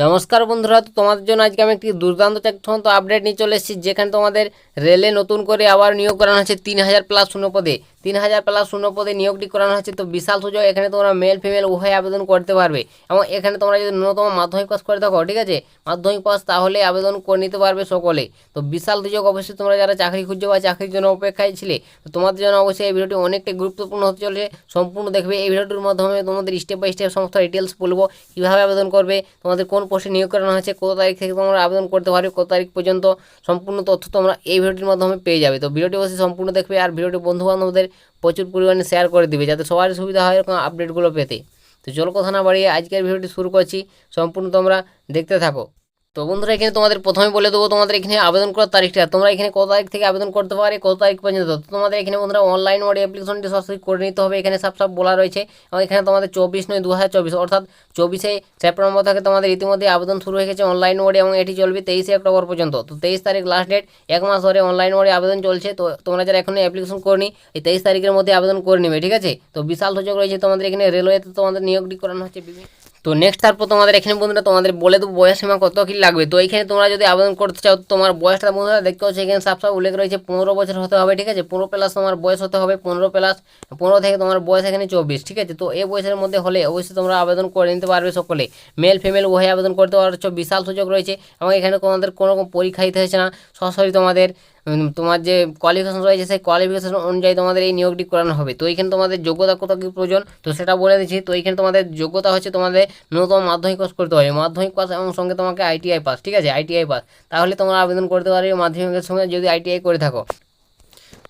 নমস্কার বন্ধুরা, তো তোমাদের জন্য আজকে আমি একটি দুর্দান্ত তথ্য আপডেট নিয়ে চলে এসেছি, যেখানে তোমাদের রেলে নতুন করে আবার নিয়োগ করানো হচ্ছে তিন হাজার প্লাস শূন্য পদে। তিন হাজার প্লাস শূন্য পদে নিয়োগটি করানো হচ্ছে তো বিশাল সুযোগ এখানে তোমরা মেল ফিমেল উভয় আবেদন করতে পারবে। এবং এখানে তোমরা যদি ন্যূনতম মাধ্যমিক পাস করে থাকো, ঠিক আছে? মাধ্যমিক পাস তাহলে আবেদন করে নিতে পারবে সকলে। তো বিশাল সুযোগ অবশ্যই তোমরা যারা চাকরি খুঁজছো বা চাকরির জন্য অপেক্ষায় ছিলে, তো তোমাদের জন্য অবশ্যই এই ভিডিওটি অনেকটাই গুরুত্বপূর্ণ হতে চলেছে। সম্পূর্ণ দেখবে এই ভিডিওটির মাধ্যমে তোমাদের স্টেপ বাই স্টেপ সমস্ত ডিটেলস বলব, কীভাবে আবেদন করবে, তোমাদের কোন পোস্টে নিয়োগ করানো হয়েছে কত তারিখ থেকে তোমরা আবেদন করতে পারবে কত তারিখ পর্যন্ত সম্পূর্ণ তথ্য তোমরা এই ভিডিওটির মাধ্যমে পেয়ে যাবে। তো ভিডিওটি অবশ্যই সম্পূর্ণ দেখবে আর ভিডিওটি বন্ধুবান্ধবদের প্রচুর পরিমাণে শেয়ার করে দিবে, যাতে সবারই সুবিধা হয় এরকম আপডেটগুলো পেতে। তো চলো কথা না বাড়িয়ে আজকের ভিডিওটি শুরু করছি। সম্পূর্ণ তোমরা দেখতে থাকো। তো বন্ধুরা, এখানে তোমাদের প্রথমে বলে দেবো, তোমাদের এখানে আবেদন করার তারিখটা। তোমরা এখানে কত তারিখ থেকে আবেদন করতে পারে, কত তারিখ পর্যন্ত? তো তোমাদের এখানে বন্ধুরা অনলাইন মোড অ্যাপ্লিকেশনটি সরাসরি করে নিতে হবে। এখানে সব সব বলা রয়েছে। এবং এখানে তোমাদের চব্বিশ নয় দু অর্থাৎ চব্বিশে সেপ্টেম্বর থেকে তোমাদের ইতিমধ্যে আবেদন শুরু হয়ে গেছে অনলাইন মোডে এবং এটি চলবে তেইশে অক্টোবর পর্যন্ত। তো তেইশ তারিখ লাস্ট ডেট এক মাস ধরে অনলাইন মোডে আবেদন চলছে। তো তোমরা যারা এখনও অ্যাপ্লিকেশন করনি, এই তেইশ তারিখের মধ্যে আবেদন করে নেবে, ঠিক আছে? তো বিশাল সুযোগ রয়েছে তোমাদের এখানে। রেলওয়েতে তোমাদের নিয়োগটি করানো হচ্ছে বিভিন্ন তো নেক্সট তারপর তোমাদের এখানে বন্ধুরা তোমাদের বলে দেবো বয়স সীমা কত কি লাগবে। তো এখানে তোমরা যদি আবেদন করতে চাও, তোমার বয়সটা বন্ধুরা দেখতে পাচ্ছ, এখানে সাফ উল্লেখ রয়েছে, পনেরো বছর হতে হবে, ঠিক আছে? পনেরো প্লাস তোমার বয়স হতে হবে, পনেরো প্লাস পনেরো থেকে তোমার বয়স এখানে চব্বিশ, ঠিক আছে? তো এই বয়সের মধ্যে হলে অবশ্যই তোমরা আবেদন করে নিতে পারবে সকলে। মেল ফিমেল উভয় আবেদন করতে পারছ, বিশাল সুযোগ রয়েছে এবং এখানে তোমাদের কোনো রকম পরীক্ষা দিতে হয়েছে না। সরাসরি তোমাদের তোমার যে কোয়ালিফিকেশন রয়েছে, সেই কোয়ালিফিকেশন অনুযায়ী তোমাদের এই নিয়োগটি করানো হবে। তো এইখানে তোমাদের যোগ্যতা কত কী প্রয়োজন? তো সেটা বলে দিচ্ছি। তো এইখানে তোমাদের যোগ্যতা হচ্ছে তোমাদের ন্যূনতম মাধ্যমিক পাস করতে হবে। মাধ্যমিক পাস এবং সঙ্গে তোমাকে আইটিআই পাস ঠিক আছে? আইটিআই পাস তাহলে তোমরা আবেদন করতে পারবে মাধ্যমিকের সঙ্গে যদি আইটিআই করে থাকো।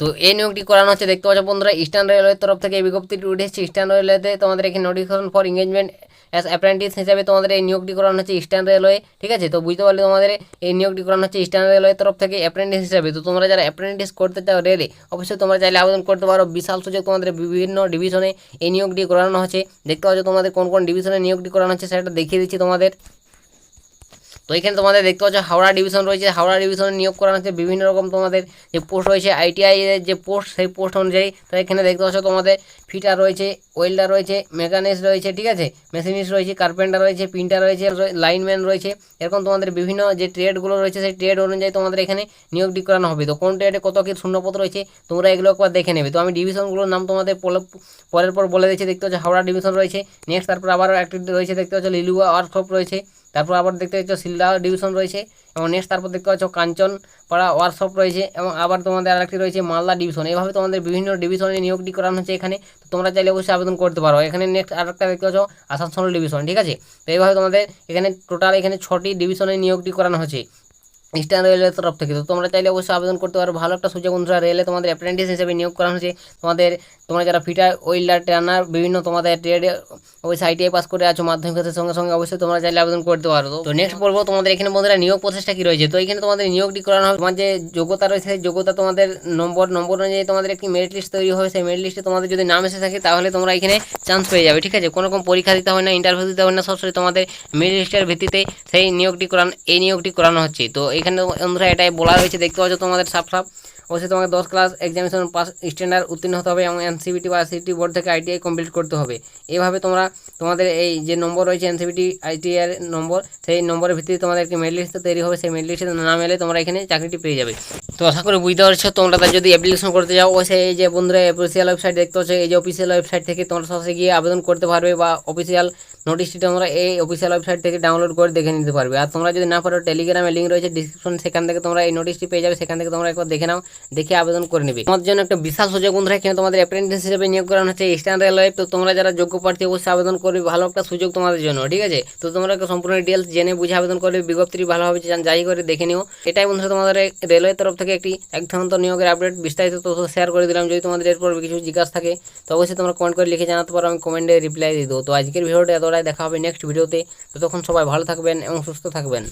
তো এই নিয়োগটি করানো হচ্ছে, দেখতে পাচ্ছ বন্ধুরা ইস্টার্ন রেলওয়ের তরফ থেকে এই বিজ্ঞপ্তিটি উঠেছে। ইস্টার্ন রেলওয়েতে তোমাদের এখানে notification for engagement as apprentice হিসাবে তোমাদের এই নিয়োগটি করানো হচ্ছে ইস্টার্ন রেলওয়ে ঠিক আছে? তো বুঝতে পারলে তোমাদের এই নিয়োগটি করানো হচ্ছে ইস্টার্ন রেলওয়ের তরফ থেকে অ্যাপ্রেন্টিস হিসাবে। তো তোমরা যারা অ্যাপ্রেন্টিস করতে চাও রেলে অবশ্যই তোমরা চাইলে আবেদন করতে পারো। বিশাল সুযোগ তোমাদের বিভিন্ন ডিভিশনে এই নিয়োগটি করানো হচ্ছে। দেখতে পাচ্ছ তোমাদের কোন কোন ডিভিশনে নিয়োগটি করানো হচ্ছে, সেটা দেখিয়ে দিচ্ছি তোমাদের। তো এখানে তোমাদের দেখতে পাচ্ছ হাওড়া ডিভিশন রয়েছে। হাওড়া ডিভিশনে নিয়োগ করানো হচ্ছে বিভিন্ন রকম তোমাদের যে পোস্ট রয়েছে আইটিআই এর যে পোস্ট সেই পোস্ট অনুযায়ী তো এখানে দেখতে পাচ্ছ তোমাদের ফিটার রয়েছে ওয়েল্ডার রয়েছে মেকানিক্স রয়েছে, ঠিক আছে? মেশিনিস্ট রয়েছে কার্পেন্টার রয়েছে প্রিন্টার রয়েছে লাইনম্যান রয়েছে। এরকম তোমাদের বিভিন্ন যে ট্রেডগুলো রয়েছে, সেই ট্রেড অনুযায়ী তোমাদের এখানে নিয়োগটি করানো হবে। তো কোন ট্রেডে কত কি শূন্যপদ রয়েছে, তোমরা এগুলো একবার দেখে নেবে। তো আমি ডিভিশনগুলোর নাম তোমাদের পরের পর বলে দিচ্ছি। দেখতে পাচ্ছ হাওড়া ডিভিশন রয়েছে। নেক্সট তারপর আবারও একটি রয়েছে, দেখতে পাচ্ছ লিলুয়া ওয়ার্কশপ রয়েছে। তারপর আবার দেখতে পাচ্ছ শিলদা ডিভিশন রয়েছে এবং নেক্সট তারপর দেখতে পাচ্ছ কাঞ্চনপাড়া ওয়ার্কশপ রয়েছে এবং আবার তোমাদের আরেকটি রয়েছে মালদা ডিভিশন এভাবে তোমাদের বিভিন্ন ডিভিশনে নিয়োগটি করানো হচ্ছে এখানে। তো তোমরা চাইলে অবশ্যই আবেদন করতে পারো। এখানে নেক্সট আরেকটা দেখতে পাচ্ছ আসানসোল ডিভিশন ঠিক আছে? তো এইভাবে তোমাদের এখানে টোটাল এখানে ছটি ডিভিশনে নিয়োগটি করানো হচ্ছে। ইস্টার্ন রেলের তরফ থেকে। তো তোমরা চাইলে অবশ্যই আবেদন করতে পারো। ভালো একটা সুযোগ বন্ধুরা রেলে তোমাদের অ্যাপ্রেন্টিস হিসেবে নিয়োগ করা হচ্ছে তোমাদের, তোমরা যারা ফিটার ওয়েল্ডার ট্রেনার বিভিন্ন তোমাদের ট্রেডে অবশ্যই আইটিআই পাস করে আছো মাধ্যমিকের সঙ্গে সঙ্গে অবশ্যই তোমরা চাইলে আবেদন করতে পারো। তো নেক্সট বলব তোমাদের এখানে বন্ধুরা নিয়োগ প্রচেষ্টা কি রয়েছে? তো এখানে তোমাদের নিয়োগটি করানো হবে। তোমার যে যোগ্যতা রয়েছে, সেই যোগ্যতা তোমাদের নম্বর নম্বর অনুযায়ী তোমাদের একটি মেরিট লিস্ট তৈরি হবে। সেই মেরিট লিস্টে তোমাদের যদি নাম এসে থাকে, তাহলে তোমরা এখানে চান্স পেয়ে যাবে, ঠিক আছে? কোনো রকম পরীক্ষা দিতে হবে না ইন্টারভিউ দিতে হবে না, সরাসরি তোমাদের মেরিট লিস্টের ভিত্তিতে সেই নিয়োগটি করানো, এই নিয়োগটি করানো হচ্ছে। তো এখানে বন্ধুরা এটাই বলা রয়েছে দেখতে পাচ্ছ তোমাদের সাফ সাফ অবশ্যই তোমাকে দশ ক্লাস এক্সামিনেশন পাস স্ট্যান্ডার্ড উত্তীর্ণ হতে হবে এবং এনসিবিটি বা সিটি বোর্ড থেকে আইটিআই কমপ্লিট করতে হবে। এভাবে তোমরা, তোমাদের এই যে নম্বর রয়েছে এনসিবিটি আইটিআই নম্বর, সেই নম্বরের ভিত্তিতে তোমাদের একটি মেরিট লিস্ট তৈরি হবে। সেই মেরিট লিস্টে নাম এলে তোমরা এখানে চাকরিটি পেয়ে যাবে। তো আশা করি বুঝতে পারছ, তোমরা তার যদি অ্যাপ্লিকেশন করতে যাও এই যে বন্ধুরা অফিসিয়াল ওয়েবসাইট দেখতে পাচ্ছ, এই যে অফিসিয়াল ওয়েবসাইট থেকে তোমরা সরাসরি গিয়ে আবেদন করতে পারবে বা অফিসিয়াল নোটিশটি তোমরা এই অফিসিয়াল ওয়েবসাইট থেকে ডাউনলোড করে দেখে নিতে পারবে। আর তোমরা যদি না পারো টেলিগ্রামে লিঙ্ক রয়েছে ডিসক্রিপশন সেখান থেকে তোমরা এই নোটিশটি পেয়ে যাবে, সেখান থেকে তোমরা একবার দেখে নাও। দেখে আবেদন করে নেবে। তোমাদের জন্য একটা বিশাল সুযোগ বন্ধুরা, এখানে তোমাদের অ্যাপ্রেন্টিস হিসেবে নিয়োগ করানো হচ্ছে ইস্টার্ন রেলওয়ে তো তোমরা যারা যোগ্য প্রার্থী, অবশ্যই আবেদন করবে। ভালো একটা সুযোগ তোমাদের জন্য, ঠিক আছে? তো তোমরা সম্পূর্ণ ডিটেলস জেনে বুঝে আবেদন করবে। বিজ্ঞপ্তি ভালোভাবে যাচাই করে দেখে নিও। এটাই বন্ধুরা তোমাদের রেলওয়ের তরফ থেকে একটি একদম নিয়োগের আপডেট বিস্তারিত তথ্য শেয়ার করে দিলাম। যদি তোমাদের এরপর কিছু জিজ্ঞাসা থাকে, তো অবশ্যই তোমরা কমেন্ট করে লিখে জানাতে পারো, আমি কমেন্টে রিপ্লাই দিয়ে দেবো। তো আজকের ভিডিওটা এতটাই। দেখা হবে নেক্সট ভিডিওতে ততক্ষণ সবাই ভালো থাকবেন এবং সুস্থ থাকবেন।